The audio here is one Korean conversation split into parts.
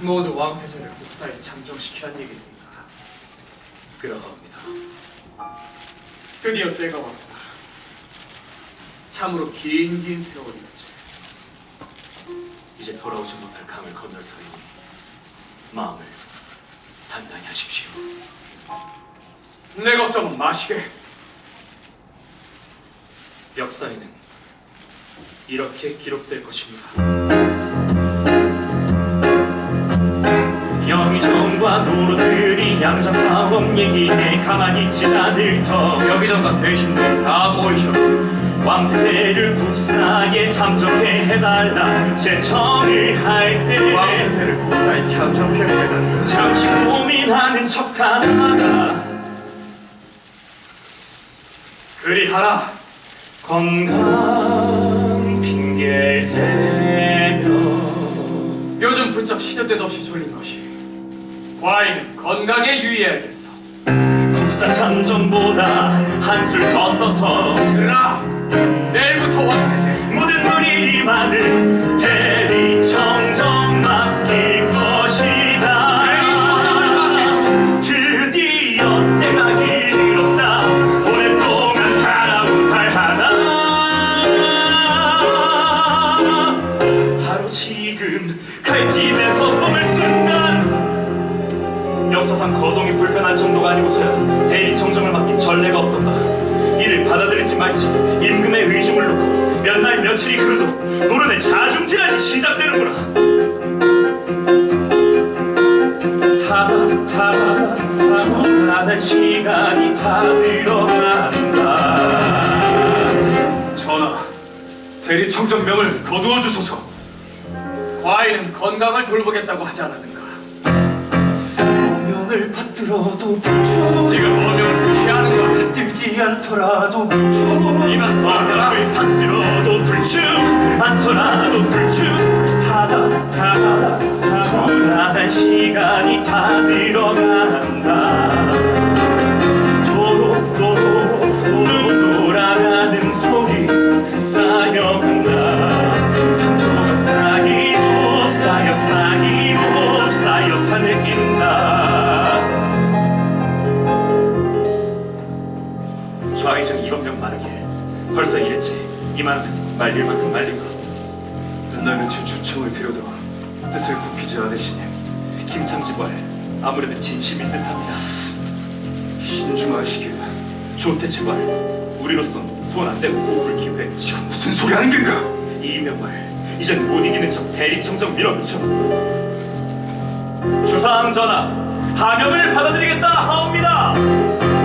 모두 왕세자를 국사에 잠정시키란 얘기입니다. 그러합니다. 드디어 때가 왔다. 참으로 긴 긴 세월이었지. 이제 돌아오지 못할 강을 건널 터이니 마음을 단단히 하십시오. 내 걱정은 마시게. 역사에는 이렇게 기록될 것입니다. 양자 사업 얘기에 가만히 있지 않을 터 여기저가 대신들이 다 모이셨고 왕세제를 국사에 참정해 해달라 제청을 할때 왕세자를 국사에 잠정해달라. 잠시 고민하는 척하다가 그리하라. 건강 핑계를 대며 요즘 부쩍 시도 때도 없이 졸린 것이. 과인은 건강에 유의해야겠어. 국사 참정보다 한술 더 떠서 그러나 내일부터 왕세제. 모든 분이 많은 대리 청정 맡길 것이다. 지금 칼집에서 할 정도가 아니고서야 대리 청정을 맡긴 전례가 없던가 이를 받아들일지 말지 임금의 의중을 놓고 몇 날 며칠이 흐르도 노련의 자중질환이 시작되는구나 타다 타다 타고나는 시간이 다 들어간다 전하, 대리 청정명을 거두어 주소서. 과인은 건강을 돌보겠다고 하지 않았는가? 명을 받들어도 불충 지금 어명을 무시하는가? 들지 않더라도 불충 이만. 어명을 받들어도 불충 않더라도 불충 타다 타다 불안한 시간이 다 들어간다 좌의정 이건명 마르게 벌써 이랬지 이만하면 말릴 만큼 말린 것. 몇날 며칠 주청을 들여도 뜻을 굽히지 않으시니 김창지벌 아무래도 진심인 듯합니다. 신중하시길. 조태제벌 우리로선 손안 대고 호흡을 기회. 지금 무슨 소리 하는 건가? 이명벌 이젠 못 이기는 척 대리청정 밀어붙여. 주상 전하 하명을 받아들이겠다 하옵니다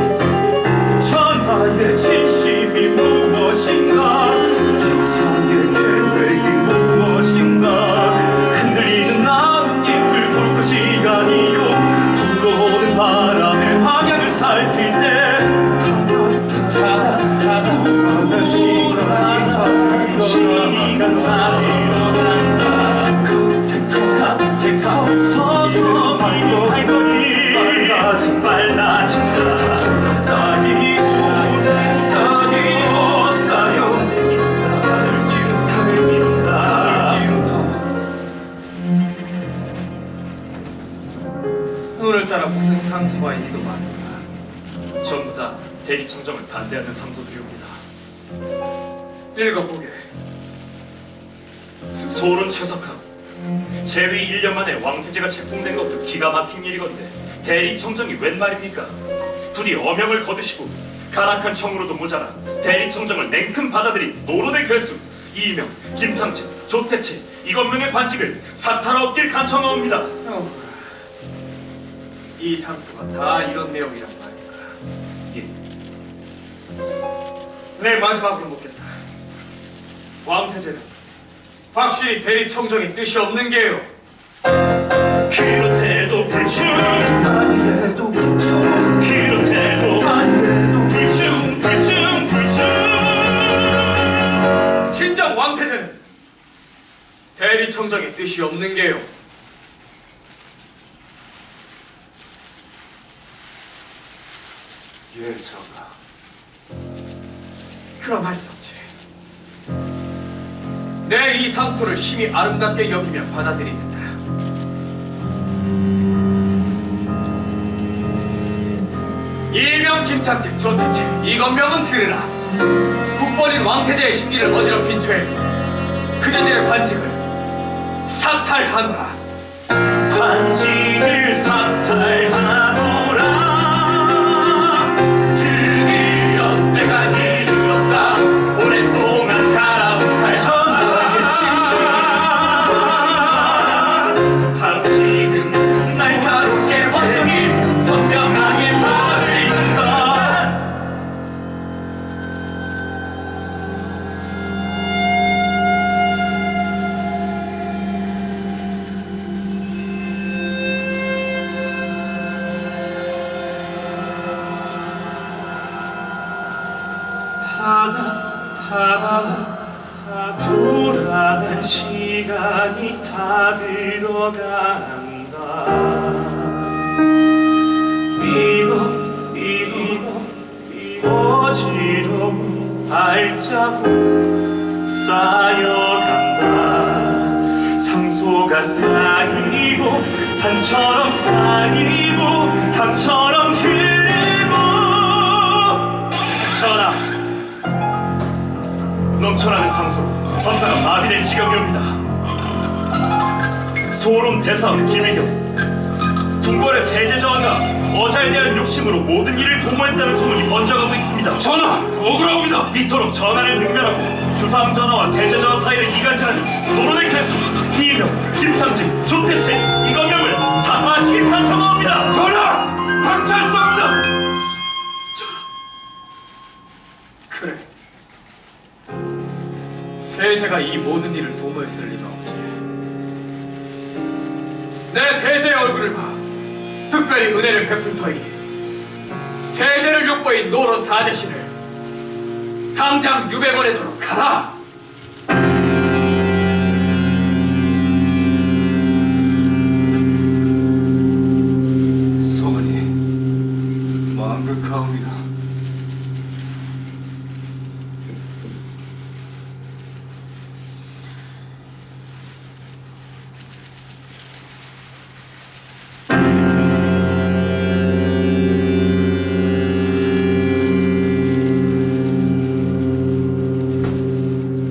전부 다 대리 청정을 반대하는 상소들이옵니다 읽어보게. 소론 최석함 재위 1년 만에 왕세제가 책봉된 것도 기가 막힌 일이건데 대리 청정이 웬 말입니까? 부디 어명을 거두시고 가락한 청으로도 모자라 대리 청정을 냉큼 받아들인 노론의 괴수 이명, 김창진, 조태치, 이건명의 관직을 사탈 없길 간청하옵니다 어, 이 상수가 다 이런 내용이란 말인가? 예, 내 마지막으로 묻겠다. 왕세제는 확실히 대리청정의 뜻이 없는 게요. 그렇대도 불충 아니래도 불충 그렇대도 아니래도 불충 불충 불충 진정 왕세제는 대리청정의 뜻이 없는 게요. 예, 유해처가 그럼 할 수 없지. 내 이 상소를 심히 아름답게 여기며 받아들이겠다. 일명 김창집 조태치 이건명은 들으라. 국번인 왕세자의 심기를 어지럽힌 죄 그대들의 관직을 사탈하노라. 관직. 시간이 다 들어간다. 이거 이거 어지러운 발자국 쌓여간다. 상소가 쌓이고 산처럼 쌓이고 강처럼 흐르고 전하 넘쳐나는 상소로 선사가 마비된 지경이옵니다 소론 대사원 김혜경. 궁궐의 세제 저하가 어자에 대한 욕심으로 모든 일을 도모했다는 소문이 번져가고 있습니다. 전하! 억울하옵니다. 이토록 전하를 능멸하고 주상 전하와 세제 저하 사이를 이간질하는 노론의 개수 이명, 김창진, 조태치, 이건명을 사사하시길 간청하옵니다. 전하! 박찰사옵니다. 그래. 세제가 이 모든 일을 도모했을 리가 없지 내 세제의 얼굴을 봐. 특별히 은혜를 베푼 터이니 세제를 욕보인 노론 사대신을 당장 유배 보내도록 하라